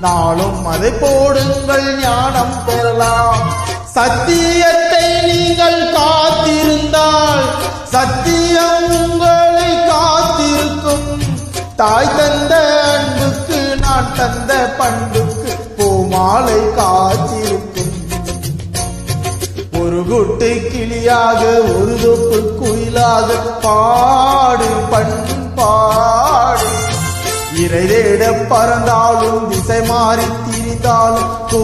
நாளும் அதை போடுங்கள் ஞானம் பெறலாம். சத்தியத்தை நீங்கள் காத்திருந்தால் சத்தியம் உங்களை காத்திருக்கும். தாய் தந்த அன்புக்கு நான் தந்த பண்புக்கு பூமாலை காத்திருக்கும். ஒரு குட்டை கிளியாக ஒரு தொப்பு குயிலாக பாடு பண்பாடு இறைதேட பறந்தாலும் திசை மாறி திரிந்தாலும் கூ